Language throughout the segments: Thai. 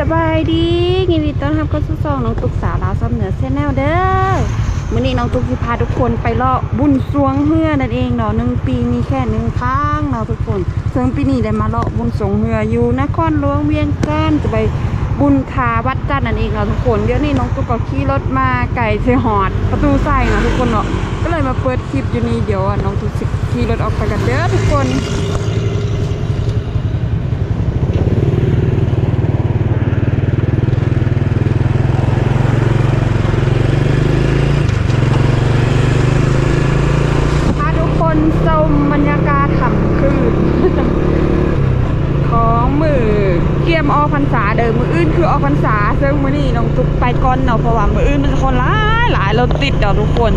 สบายดียินดีต้อนรับเข้าสู่ช่องน้องตุ๊กสาวลาวซ้ำเหนือเซนแนลเด้อมื้อนี้น้องตุ๊กสิพาทุกคนไปเลาะบุญสวงเฮือนั่นเองเนาะหนึ่งปีมีแค่หนึ่งครั้งเนาะทุกคนซึ่งปีนี้ได้มาเลาะบุญสวงเฮืออยู่นครหลวงเวียงจันทน์จะไปบุญทาวัดจันทน์นั่นเองเนาะทุกคนเดี๋ยวนี้น้องตุ๊กก็ขี่รถมาไก่เชหอด ประตูใส่เนาะทุกคนเนาะก็เลยมาเปิดคลิปอยู่นี่เดี๋ยวอะน้องตุ๊กขี่รถออกไปกันเด้อทุกคน พาทุกคนชมบรรยากาศค่ำคืน ของมือเกีย มออกพรรษาเดิมมืออื่นคือออกพรรษาซึ่งมือนี่น้องตุกไปก่อนเนาะเพราะว่ามืออื่นมันคนหลายหลายเราติดเดี๋ยวทุกคน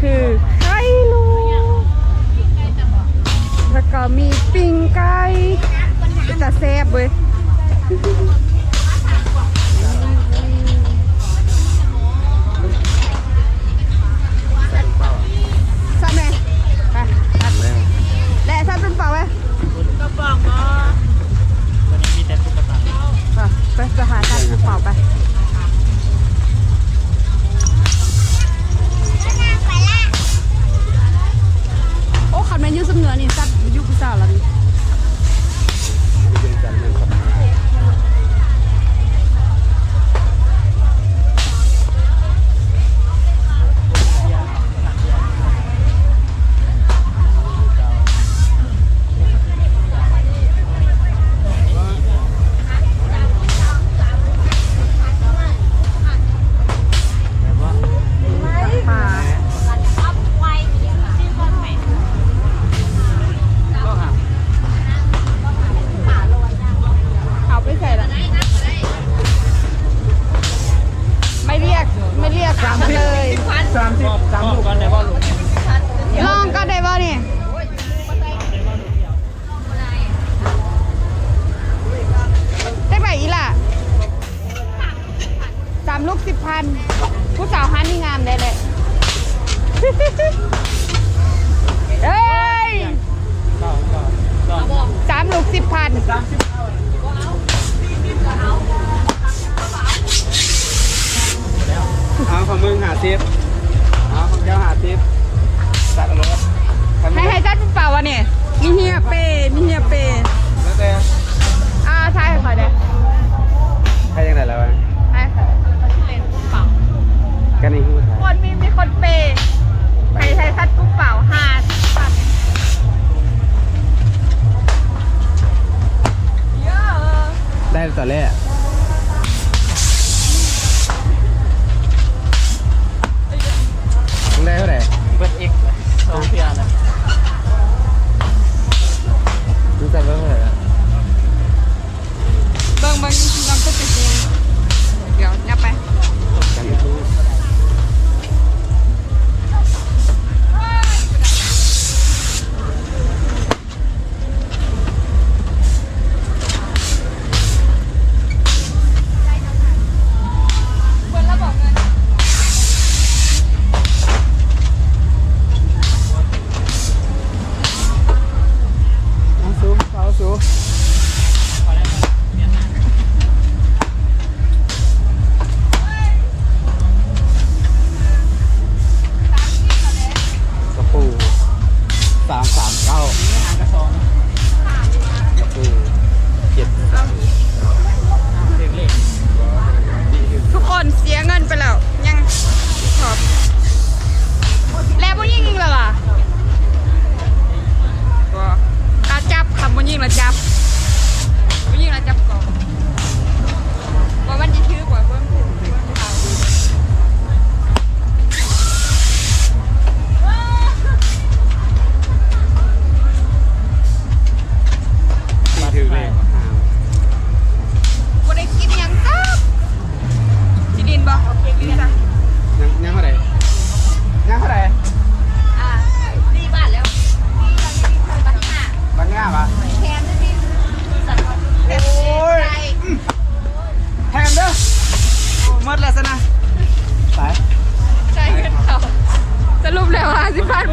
คือไก่ลูกแล้วก็มีปิ่งไก่จะแซ่บเว้ยสั่นไหปสั่ละสั่นเป็นเปล่าไหมก็บอกเนาะวันนี้มีแต่ตุ๊กตาไไปหาสั่นเป็ปล่าไป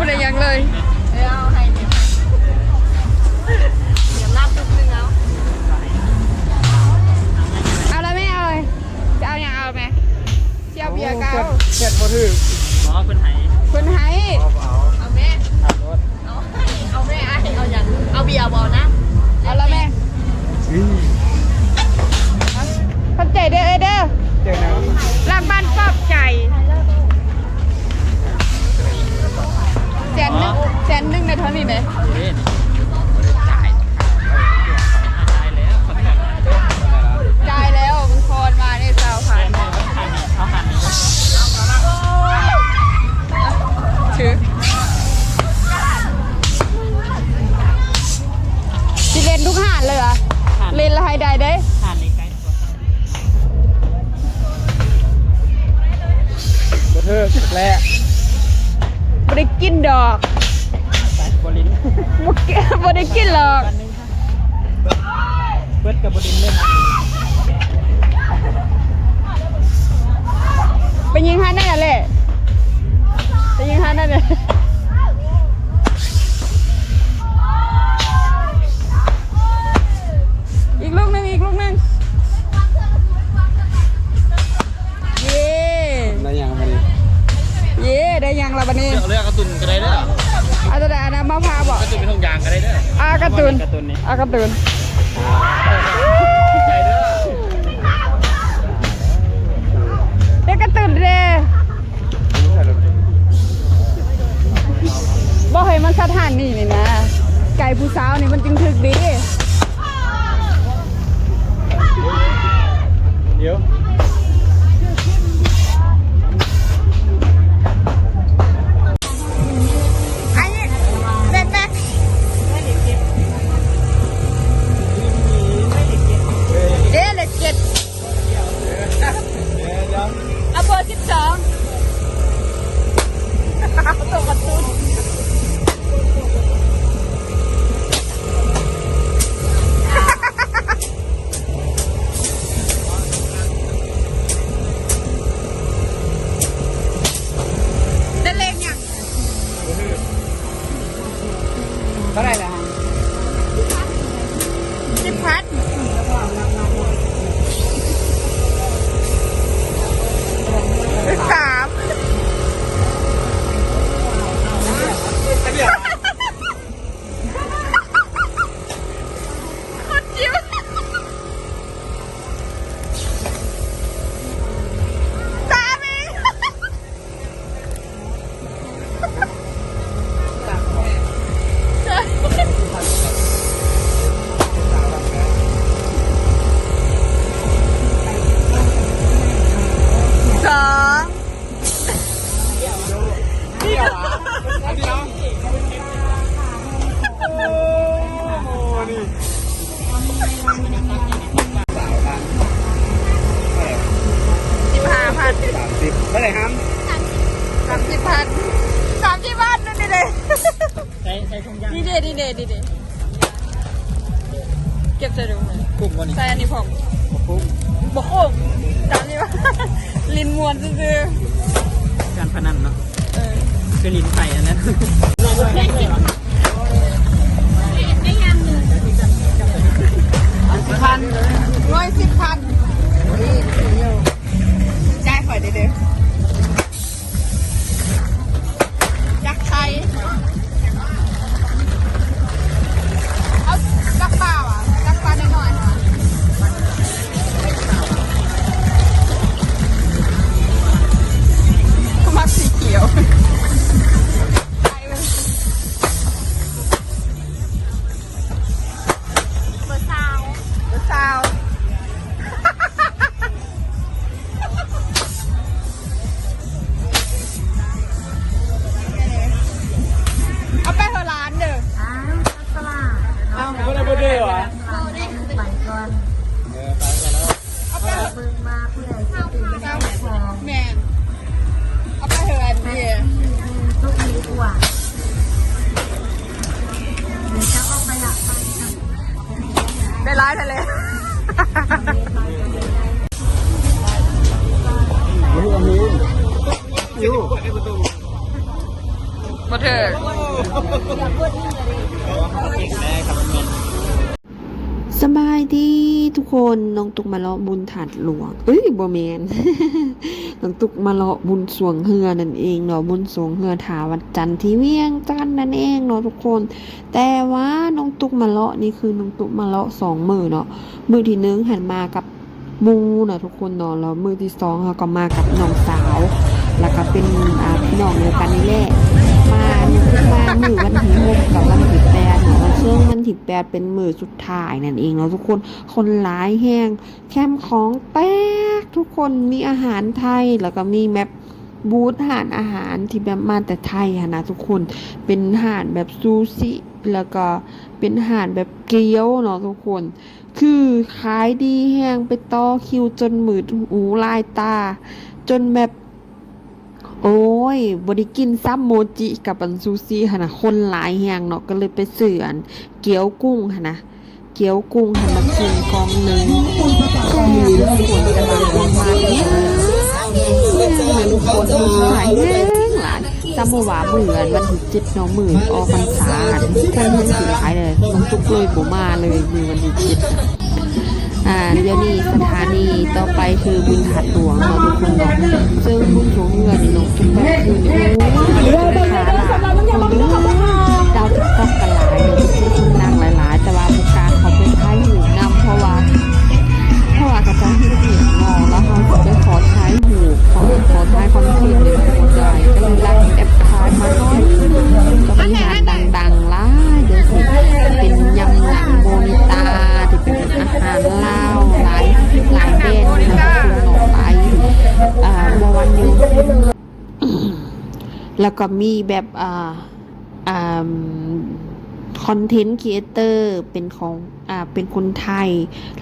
อะไรยังเลยเอาให้เดียวเดี๋ยวลาบทุกนึงเอาเอาแล้วไม่เอาเลยจะเอาอย่างเอาไหมเชียวเบียร์เก้าเจ็ดโมถือมอคนไหนคนไหน แสนหนึ่งในเท่านี้ไหมอ ออากระตุนการ์ตูนนี่อากระตุนใจเด้อเด็กกระตุนเด้บ่ให้มันสถานนี่นี่นะ ไก่ผู้สาวนี่มันจึงถึกดีเดี๋ยว นี่เด้นี่เด้นี่เด้เก็บใส่ถุงเลยกุ้งบ่นี่ใส่อันนี้ผมคุ้มบอกโคกจำนี่ว่าลินมวนซื่อการพนันเนาะๆเออคือลิ้นไผ่อันนั้นพันร้อยสิบพันจ่ายข่อยเด้อ มาเถอสบายดีทุกคนน้องตุกมาเลาะบุญถาดหลวงเอ้ยบ่แมนน้องตุกมาเลาะบุญสวงเฮือนั่นเองเนาะบุญสวงเฮือถาวัดจันทร์ที่เวียงจันทน์นั่นเองเนาะทุกคน แต่ว่าน้องตุกมาเลาะนี่คือน้องตุกมาเลาะสองมือเนาะมือที่หนึ่งหันมากับมูเนาะทุกคนเนาะแล้วมือที่สองเขาก็มากับน้องสาว แล้วก็เป็นพี่น้องเดียวกันนี่แหละ มามามือวันที่หกกับวันที่แปดเนาะซึ่งวันที่แปดเป็นมือสุดท้ายนั่นเองเนาะทุกคนคนร้ายแห้งแคมของแป๊กทุกคนมีอาหารไทยแล้วก็มีแมปบูธอาหารอาหารที่แบบมาแต่ไทยนะทุกคนเป็นอาหารแบบซูชิแล้วก็เป็นอาหารแบบเกี๊ยวเนาะทุกคน คือขายดีแห้งไปต่อคิวจนหมืดหูลายตา จนแบบ โอ้ยบไดิกินซ้ำโมจิกับอันซูซี่หนนะคนหลายแหงเนาะก็เลยไปเสื่อนเกี๊ยวกุ้งหนนะเกี๊ยวกุ้งหันมากินกองหนึ่งแซ่บทุกคนกำลังลงมาเนี่ยทุกคนดูสายแห้งหลายจำบ่ว่าเหมือนวันที่เจ็ดเนาะหมื่นออกพรรษาหันคนเพิ่งสิหายเลยน้องตุ๊กเลยบ่มาเลยมือวันที่เจ็ดาเดี๋ยวนี้สถานีต่อไปคือบุญถัดหลวงเนาะทุกคนเนาะซึ่งบุญหลวงเงินนี่น้องทุกแบบคือนี่โอ้ยขาหลายคนเด้อดาวติ๊กต็อกกันหลายเนาะทุกคนดังหลายๆ แต่ว่าบุกการเขาไปท้ายหูนำเพราะว่าเพราะว่ากระจายที่ผิดเนาะแล้วเขาจะไปขอท้ายหูขอขอท้ายคอนเทนต์เลยหมดเลยก็เลยรักแอปท้ายมาน้อย หลายหลายแบรนด์เลยนะคุณหนอกไปอ่าวันหนึงแล้วก็มีแบบอ่าอ่าคอนเทนต์ครีเอเตอร์เป็นของอ่าเป็นคนไทย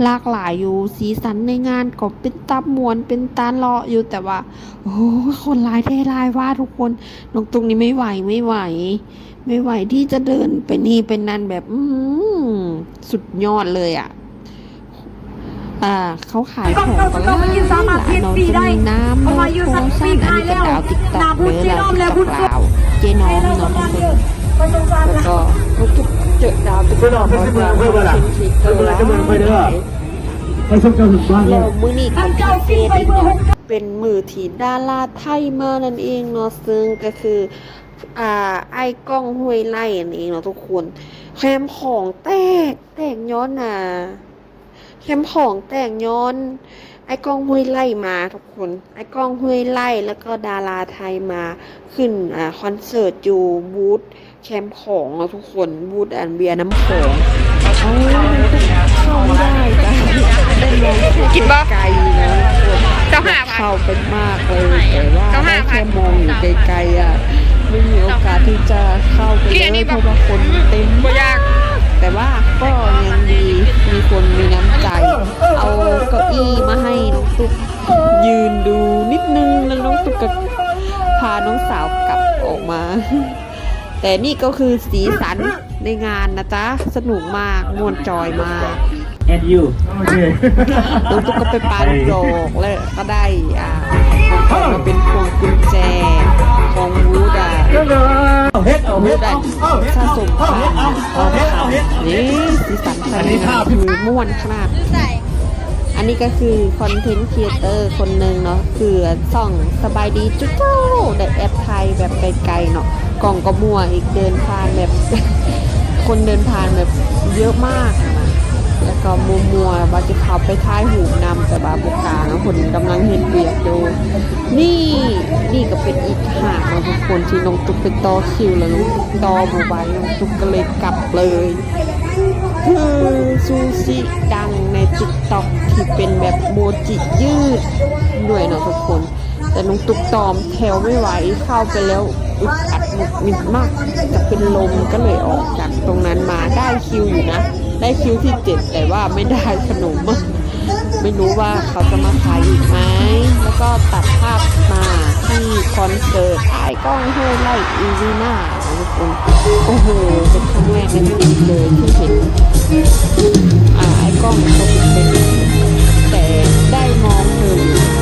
หลากหลายอยู่สีสันในงานก็เป็นตับมวนเป็นตาเลาะอยู่แต่ว่า โอ้คนลายเทหลายว่าทุกคนน้องตุงนี้ไม่ไหวไม่ไหว ไม่ไหวที่จะเดินไปนี่เป็นนั่นแบบ อืมสุดยอดเลยอะ อ่าเขาขายของก็หลายหลายเน้องจะมีน้ำโมโคชั่นอันนี้ก็ดาวติ๊กต็อกเลยดาวติ๊กต็อกลาวเจน้องเนาะทุกคนแล้วก็ทุกเจอดาวติ๊กต็อกก็จะเป็นคลิปเตอร์แล้วไปชมเจ้าหนุ่มบ้านเลแล้ยวมือนี้ก็พิเศษอีกอย่างเป็นมือที่ดาราไทยมานั่นเองเนาะซึ่งก็คืออ่าไอ้กล้องห้วยไล่นั่นเองเนาะทุกคนแคมของแตกแตกย้อนน่ะ แคมของแตกย้อนไอ้กล้องห้วยไล่มาทุกคน ไอ้กล้องห้วยไล่แล้วก็ดาราไทยมาขึ้นอ่าคอนเสิร์ตอยู่บูธแคมป์ของเนาะทุกคนบูธอันเบียร์น้ำของเอาเข้าไม่ได้จ้ะได้มองแค่ไกลๆนะทุกคนเจ้าหาพันเข้าไปมากเลยแต่ว่าเจ้าได้ห้าพัแค่นมองอยู่ไกลๆอะไม่มีโอกาสที่จะเข้าไปพี่เลอันนี้ยแบเพบราะว่าคนเต็มบ่ยากแต่ว่าก็ยังดี มีคนมีน้ำใจ เอาเก้าอี้มาให้น้องตุ๊กยืนดูนิดนึงแล้วน้องตุ๊กก็พาน้องสาวกลับออกมา แต่นี่ก็คือสีสันในงานนะจ๊ะ สนุกมากม่วนจอยมากแอนยูโอเคตุ๊กตุ๊กก็ไปปาลูกโดอกแล้วก็ได้อ่าของมาเป็นพวงกุญแจของวูดอะ เอาเฮ็ดเอาเฮ็ดเอาเฮ็ดสะสมเอาเฮ็ดเอาเฮ็ดเอาเฮ็ดนี่สีสันภายในงานคือม่วนขนาดอันนี้ก็คือคอนเทนต์ครีเอเตอร์คนหนึ่งเนาะคือส่องสบายดีจุ๊เจ้าได้แอปไทยแบบไกลๆเนาะกล่องก็มัวอีกเดินผ่านแบบ คนเดินผ่านแบบเยอะมาก ก็มัวมัวๆบาจะขับไปท้ายหูนำแต่บาบุกาเนาะคนกำลังเห็นเบียกอยู่นี่นี่ก็เป็นอีกหาดเนะทุกคนที่น้องตุ๊กไปต่อคิวแล้วน้องตุ๊กต่อบูบายน้องตุ๊กก็เลยกลับเลยคือซูชิดังในติ๊กต็อกที่เป็นแบบโมจิยืดด้วยเนาะทุกคน แต่น้องตุ๊กตอมแถวไม่ไหวเข้าไปแล้วอึดอัดหมุดหมิดมากจะเป็นลมก็เลยออกจากตรงนั้นมาได้คิวอยู่นะ ได้คิวที่เจ็ดแต่ว่าไม่ได้ขนม ไม่รู้ว่าเขาจะมาขายอีกไหมแล้วก็ตัดภาพมาที่คอนเสิร์ตไอ้กล้องห้วยไล่อีวีน่าทุกคนโอ้โหเป็นครั้งแรกในชีวิตเลยที่เห็นอ่าไอ้กล้องตัวเป็นแต่ได้มองเธออยู่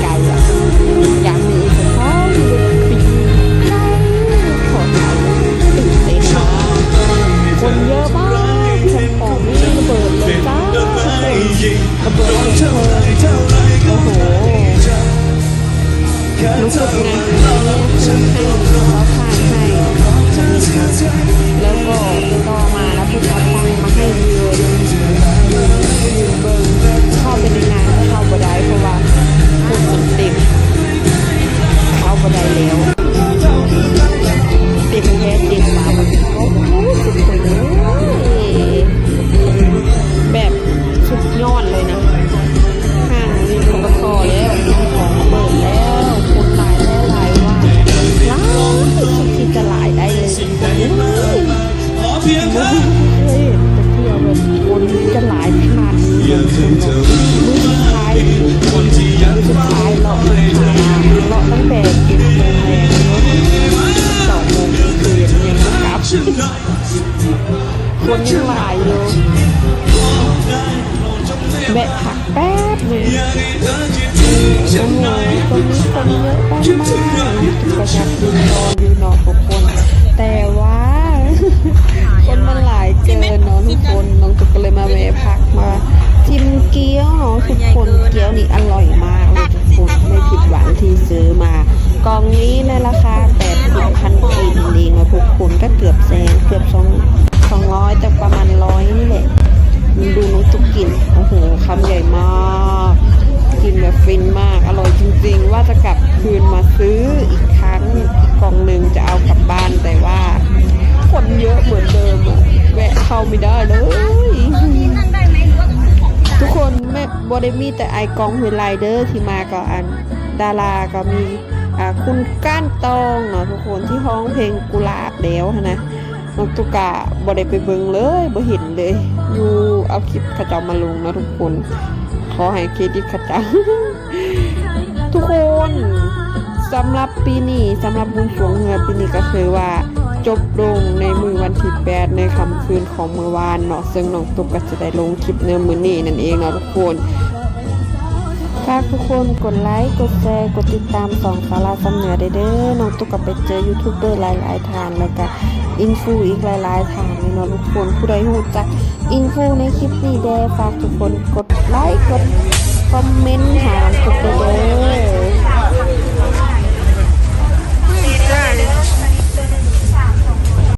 องนี้ในราคา80พันกีบเองเนะทุกคนก็เกือบแสนเกือบสองสองร้อยแต่ประมาณร้อยนี่แหละมันดูน้องตุกกินโอ้โหคำใหญ่มาก กินแบบฟินมาก อร่อยจริงๆ ว่าจะกลับคืนมาซื้ออีกครั้งอีกกล่องหนึ่งจะเอากลับบ้านแต่ว่า คนเยอะเหมือนเดิมอะแวะเข้าไม่ได้เลยทุกคนไม่บอดมีแต่ไอกองเฮไลเดอร์ที่มากับอัน ดาราก็มี คุณก้านตองเนาะทุกคนที่ห้องเพลงกุหลาบแล้วนะน้องตุกะบอได้ไปเบิงเลยบ่เห็นเลย อยู่เอาคลิปขจามาลงเนาะทุกคน ขอให้เครดิตขจ้าทุกคนสำหรับปีนี้สำหรับบุญสวงเรือปีนี้ก็คือว่าจบลงในมือวันที่8ในค่ำคืนของเมื่อวานเนาะซึ่งน้องตุกก็จะได้ลงคลิปในมือนี้นั่นเองเนาะทุกคน ฝากทุกคนกดไลค์กดแชร์กดติดตามสองสาราสำเหนือได้เด้อน้องตุ๊กก็ไปเจอยูทูบเบอร์หลายๆทางแล้วก็อินฟูอีกหลายๆทางเลยเนาะทุกคนผู้ใดรู้จักอินฟูในคลิปนี้เด้อฝากทุกคนกดไลค์กดคอมเมนต์หาตุ๊กเด้อ